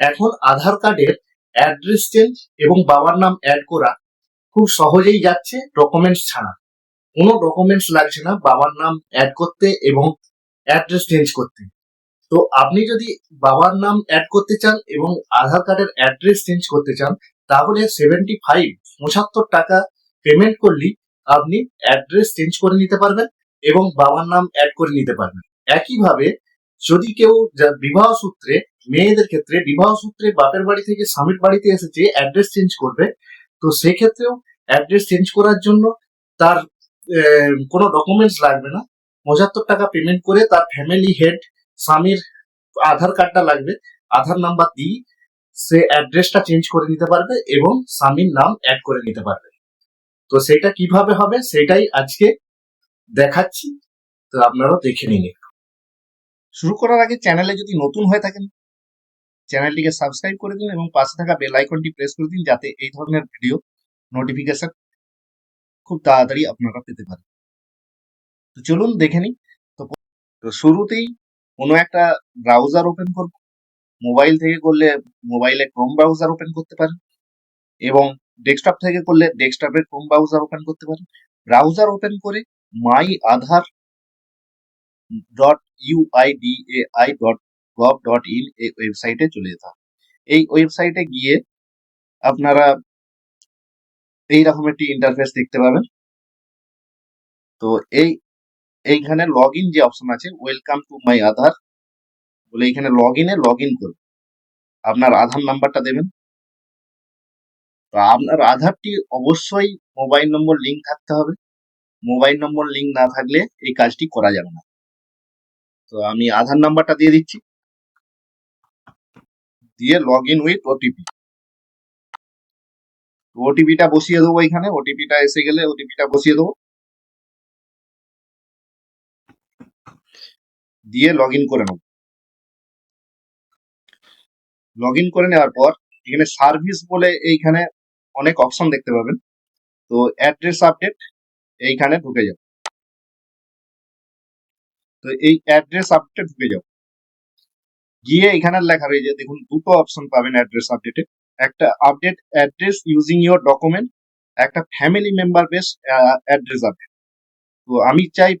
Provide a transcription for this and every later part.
এখন আধার কার্ডের address change এবং বাবার নাম অ্যাড করা খুব সহজেই যাচ্ছে ডকুমেন্টস ছাড়া। কোনো ডকুমেন্টস লাগছে না বাবার নাম অ্যাড করতে এবং অ্যাড্রেস চেঞ্জ করতে। তো আপনি যদি বাবার নাম অ্যাড করতে চান এবং আধার কার্ডের অ্যাড্রেস চেঞ্জ করতে চান, তাহলে সেভেন্টি ফাইভ পঁচাত্তর টাকা পেমেন্ট করলেই আপনি অ্যাড্রেস চেঞ্জ করে নিতে পারবেন এবং বাবার নাম অ্যাড করে নিতে পারবেন। একইভাবে যদি কেউ বিবাহ সূত্রে মেয়েদের ক্ষেত্রে বিবাহ সূত্রে বাপের বাড়ি থেকে স্বামীর বাড়িতে এসেছে অ্যাড্রেস চেঞ্জ করবে, তো সেক্ষেত্রেও অ্যাড্রেস চেঞ্জ করার জন্য তার কোনো ডকুমেন্টস লাগবে না। পঁচাত্তর টাকা পেমেন্ট করে তার ফ্যামিলি হেড স্বামীর আধার কার্ডটা লাগবে, আধার নাম্বার দিয়ে সে অ্যাড্রেসটা চেঞ্জ করে নিতে পারবে এবং স্বামীর নাম অ্যাড করে নিতে পারবে। তো সেটা কীভাবে হবে সেটাই আজকে দেখাচ্ছি। তো আপনারাও দেখে নিন। শুরু করার আগে চ্যানেলে যদি নতুন হয়ে থাকেন চ্যানেলটিকে সাবস্ক্রাইব করে দিন এবং পাশে থাকা বেল আইকনটি প্রেস করে দিন যাতে এই ধরনের ভিডিও নোটিফিকেশন খুব তাড়াতাড়ি আপনারা পেতে পারেন। তো চলুন দেখে নিই। তো শুরুতেই কোনো একটা ব্রাউজার ওপেন করব। মোবাইল থেকে করলে মোবাইলে ক্রোম ব্রাউজার ওপেন করতে পারেন এবং ডেস্কটপ থেকে করলে ডেস্কটপের ক্রোম ব্রাউজার ওপেন করতে পারেন। ব্রাউজার ওপেন করে my Aadhaar dot UIDAI dot gov dot in এই ওয়েবসাইটে চলে যেতে হবে। এই ওয়েবসাইটে গিয়ে আপনারা এইরকম একটি ইন্টারফেস দেখতে পাবেন। তো এই, এইখানে লগ ইন যে অপশন আছে ওয়েলকাম টু মাই আধার বলে এইখানে লগ ইনে লগ ইন করুন। আপনার আধার নাম্বারটা দেবেন। তো আপনার আধারটি অবশ্যই মোবাইল নম্বর লিঙ্ক থাকতে হবে। মোবাইল নম্বর লিঙ্ক না থাকলে এই কাজটি করা যাবে না। তো আমি আধার নাম্বারটা দিয়ে দিচ্ছি। দিয়ে লগ ইন উইথ ওটিপি ওটিপিটা বসিয়ে দেবো এখানে। ওটিপিটা এসে গেলে ওটিপিটা বসিয়ে দেবো। দিয়ে লগ ইন করে নেব। লগ ইন করে নেওয়ার পর এখানে সার্ভিস বলে এইখানে অনেক অপশন দেখতে পাবেন। তো অ্যাড্রেস আপডেট এইখানে ঢুকে যাও তো এই অ্যাড্রেস আপডেটে ঢুকে যাও গিয়ে এখানে লেখা রয়েছে দেখুন, দুটো অপশন পাবেন অ্যাড্রেস আপডেটে একটা update address using your document একটা family member base address update তো আমি চাই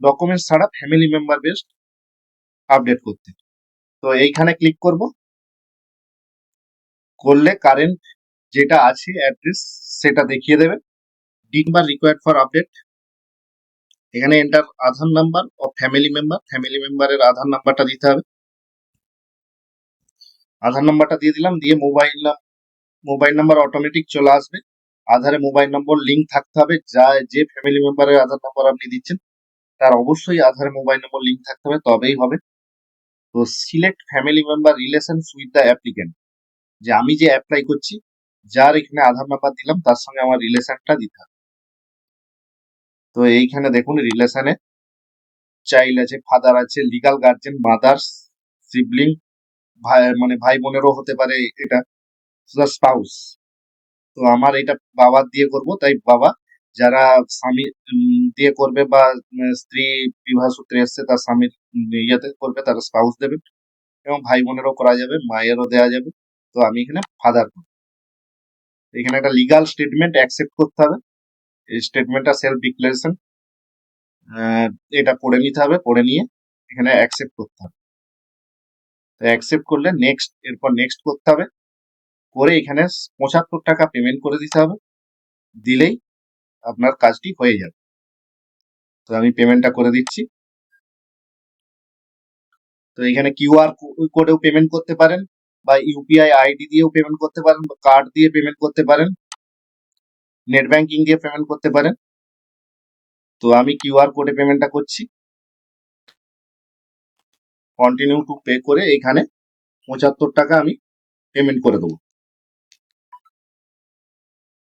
ডকুমেন্টস ছাড়া ফ্যামিলি মেম্বার বেসড আপডেট করতে। তো এইখানে ক্লিক করব। করলে কারেন্ট যেটা আছে অ্যাড্রেস সেটা দেখিয়ে দেবে। ডিনবার রিকোয়ার্ড ফর আপডেট এখানে এন্টার আধার নাম্বার ও ফ্যামিলি মেম্বার ফ্যামিলি মেম্বারের আধার নাম্বারটা দিতে হবে। আধার নাম্বারটা দিয়ে দিলাম, দিয়ে মোবাইল মোবাইল নাম্বার অটোমেটিক চলে আসবে। আধারে মোবাইল নম্বর লিঙ্ক থাকতে হবে, যা যে ফ্যামিলি মেম্বারের আধার নাম্বার আপনি দিচ্ছেন, তার অবশ্যই আধারে মোবাইল নম্বর লিঙ্ক থাকতে হবে, তবেই হবে। তো select family member relations with the applicant যে আমি যে অ্যাপ্লাই করছি, যার এখানে আধার নাম্বার দিলাম, তার সঙ্গে আমার রিলেশনটা দিতে হবে। তো এইখানে দেখুন রিলেশনে চাইল্ড আছে ফাদার আছে লিগাল গার্জেন মাদার্স সিবলিং ভাই মানে ভাই বোনেরও হতে পারে এটা স্পাউস তো আমার এটা বাবার দিয়ে করব, তাই বাবা, যারা স্বামী দিয়ে করবে বা স্ত্রী বিবাহ সূত্রে এসছে, তার স্বামীর ইয়েতে করবে, তারা স্পাউস দেবে, এবং ভাই বোনেরও করা যাবে, মায়েরও দেওয়া যাবে, তো আমি এখানে ফাদার করব। এখানে একটা লিগাল স্টেটমেন্ট অ্যাকসেপ্ট করতে হবে, এই স্টেটমেন্টটা সেলফ ডিক্লারেশন এটা পড়ে নিতে হবে পড়ে নিয়ে এখানে অ্যাকসেপ্ট করতে হবে। অ্যাকসেপ্ট করলে নেক্সট এরপর নেক্সট করতে হবে। করে এখানে পঁচাত্তর টাকা পেমেন্ট করে দিতে হবে। দিলেই আপনার কাজটি হয়ে যাবে। তো আমি পেমেন্টটা করে দিচ্ছি। তো এখানে কিউআর কোডেও পেমেন্ট করতে পারেন বা ইউপিআই আইডি দিয়েও পেমেন্ট করতে পারেন বা কার্ড দিয়ে পেমেন্ট করতে পারেন। নেট ব্যাংকিং দিয়ে পেমেন্ট করতে পারেন। তো আমি কিউআর কোডে পেমেন্টটা করছি। কন্টিনিউ টু পে করে এখানে পঁচাত্তর টাকা আমি পেমেন্ট করে দেবো।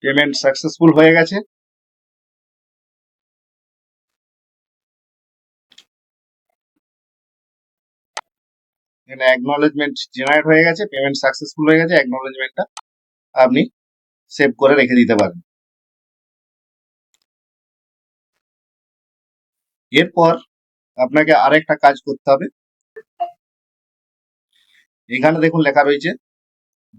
পেমেন্ট সাকসেসফুল হয়ে গেছে। এখানে অ্যাকনলেজমেন্ট জেনারেট হয়ে গেছে পেমেন্ট সাকসেসফুল হয়ে গেছে অ্যাকনলেজমেন্টটা আপনি সেভ করে রেখে দিতে পারেন। এরপর আপনাকে আরেকটা কাজ করতে হবে। এখানে দেখুন লেখা রয়েছে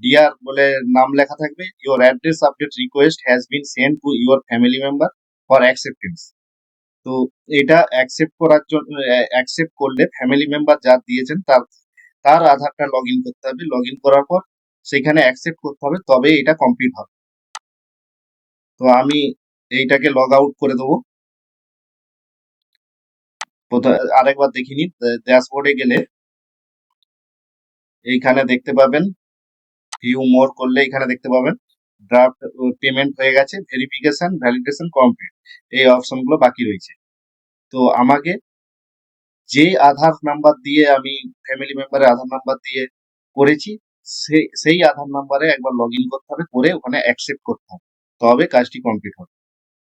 ডিয়ার বলে নাম লেখা থাকবে your address update request has been send to your family member for acceptance তো এটা অ্যাকসেপ্ট করার জন্য অ্যাকসেপ্ট করলে ফ্যামিলি মেম্বার যা দিয়েছেন তার তার আধারটা লগ ইন করতে হবে। লগ ইন করার পর সেখানে অ্যাকসেপ্ট করতে হবে তবে এটা কমপ্লিট হবে। তো আমি এইটাকে লগ আউট করে দেবো। আরেকবার দেখিনি ড্যাশবোর্ডে গেলে এইখানে দেখতে পাবেন ভিউ মোর করলে এখানে দেখতে পাবেন। ড্রাফট পেমেন্ট হয়ে গেছে ভেরিফিকেশন ভ্যালিডেশন কমপ্লিট এই অপশনগুলো বাকি রয়েছে। তো আমাকে যে আধার নাম্বার দিয়ে আমি ফ্যামিলি মেম্বারের আধার নাম্বার দিয়ে করেছি সেই আধার নাম্বারে একবার লগ করতে হবে, করে ওখানে অ্যাকসেপ্ট করতে হবে। তবে কাজটি কমপ্লিট হবে।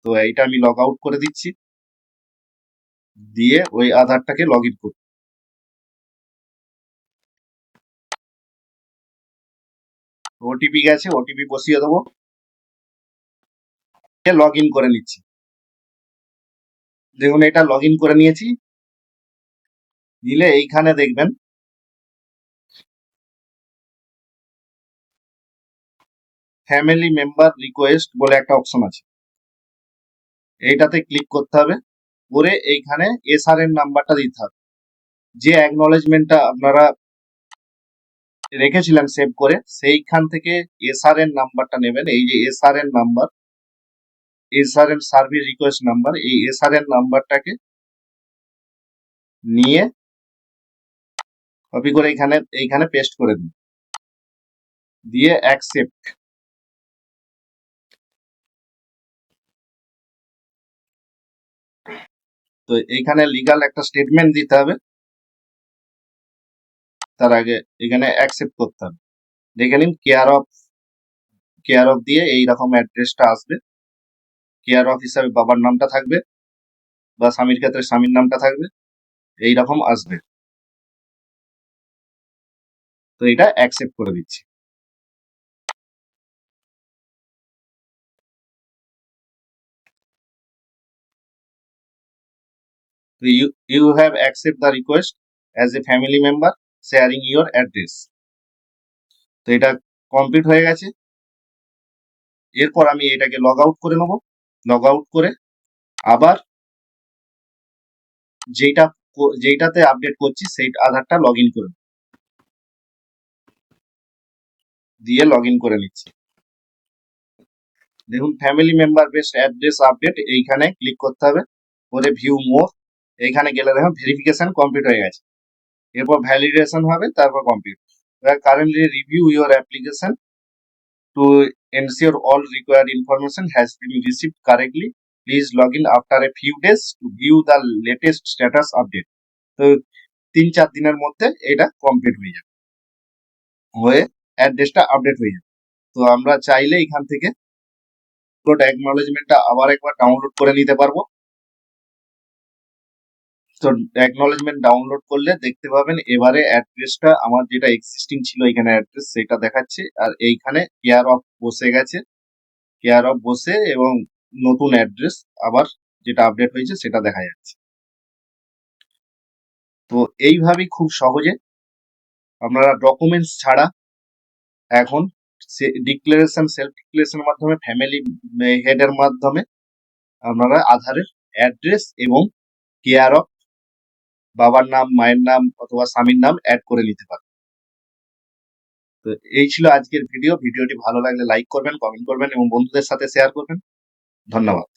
তো এইটা আমি লগ আউট করে দিচ্ছি। দিয়ে ওই আধারটাকে লগ ইন করব ওটিপি গেছে ওটিপি বসিয়ে দেবো। লগ ইন করে নিচ্ছি। দেখুন, এটা লগ ইন করে নিয়েছি। নিলে এইখানে দেখবেন। ফ্যামিলি মেম্বার রিকোয়েস্ট বলে একটা অপশন আছে। এইটাতে ক্লিক করতে হবে। করে এইখানে এসআর এর নাম্বারটা দিতে হবে। যে অ্যাকনলেজমেন্টটা আপনারা রেখেছিলেন সেভ করে, সেইখান থেকে এসআর এর নাম্বারটা নেবেন। এই যে এসআর এর নাম্বার এসআর এর সার্ভিস রিকোয়েস্ট নাম্বার এই এসআর এর নাম্বারটাকে নিয়ে কপি করে এখানে, এইখানে পেস্ট করে দিন। দিয়ে অ্যাকসেপ্ট তো এইখানে লিগাল একটা স্টেটমেন্ট দিতে হবে। তার আগে এখানে অ্যাকসেপ্ট করতে হবে। দেখে নিন কেয়ার অফ কেয়ার অফ দিয়ে এইরকম অ্যাড্রেসটা আসবে। কেয়ার অফ হিসাবে বাবার নামটা থাকবে বা স্বামীর ক্ষেত্রে স্বামীর নামটা থাকবে এই রকম আসবে। তো এটা অ্যাকসেপ্ট করে দিচ্ছি। You have accept the request as a family a family member address তো এটা কমপ্লিট হয়ে গেছে। এরপর আমি এটাকে লগ আউট করে নেব। লগ আউট করে আবার যেটা যেইটাতে আপডেট করছি সেই আধারটা লগ ইন করে দিয়ে লগ ইন করে নিচ্ছি। দেখুন family member best address update এইখানে ক্লিক করতে হবে। করে ভিউ মোর এইখানে গেলে দেখুন ভেরিফিকেশন কমপ্লিট হয়ে গেছে। এরপর ভ্যালিডেশন হবে, তারপর complete currently review your application to ensure all required information has been received correctly please log in after a few days to view the latest status update তো তিন চার দিনের মধ্যে এটা কমপ্লিট হয়ে যাবে। হয়ে অ্যাড্রেসটা আপডেট হয়ে যাবে। তো আমরা চাইলে এখান থেকে পুরো অ্যাকনোলেজমেন্টটা আবার একবার ডাউনলোড করে নিতে পারব। তো অ্যাকনোলেজমেন্ট ডাউনলোড করলে দেখতে পাবেন এবারে অ্যাড্রেসটা আমার যেটা এক্সিস্টিং ছিল এখানে অ্যাড্রেস সেটা দেখাচ্ছে। আর এইখানে কেয়ার অফ বসে গেছে। কেয়ার অফ বসে এবং নতুন অ্যাড্রেস আবার যেটা আপডেট হয়েছে সেটা দেখা যাচ্ছে। তো এইভাবেই খুব সহজে আপনারা ডকুমেন্টস ছাড়া এখন ডিক্লারেশন সেলফ ডিক্লারেশনের মাধ্যমে ফ্যামিলি হেডের মাধ্যমে আপনারা আধারের অ্যাড্রেস এবং কেয়ার অফ বাবার নাম, মায়ের নাম অথবা স্বামীর নাম অ্যাড করে নিতে পারেন তো এই ছিল আজকের ভিডিও ভিডিওটি ভালো লাগলে লাইক করবেন কমেন্ট করবেন এবং বন্ধুদের সাথে শেয়ার করবেন। ধন্যবাদ।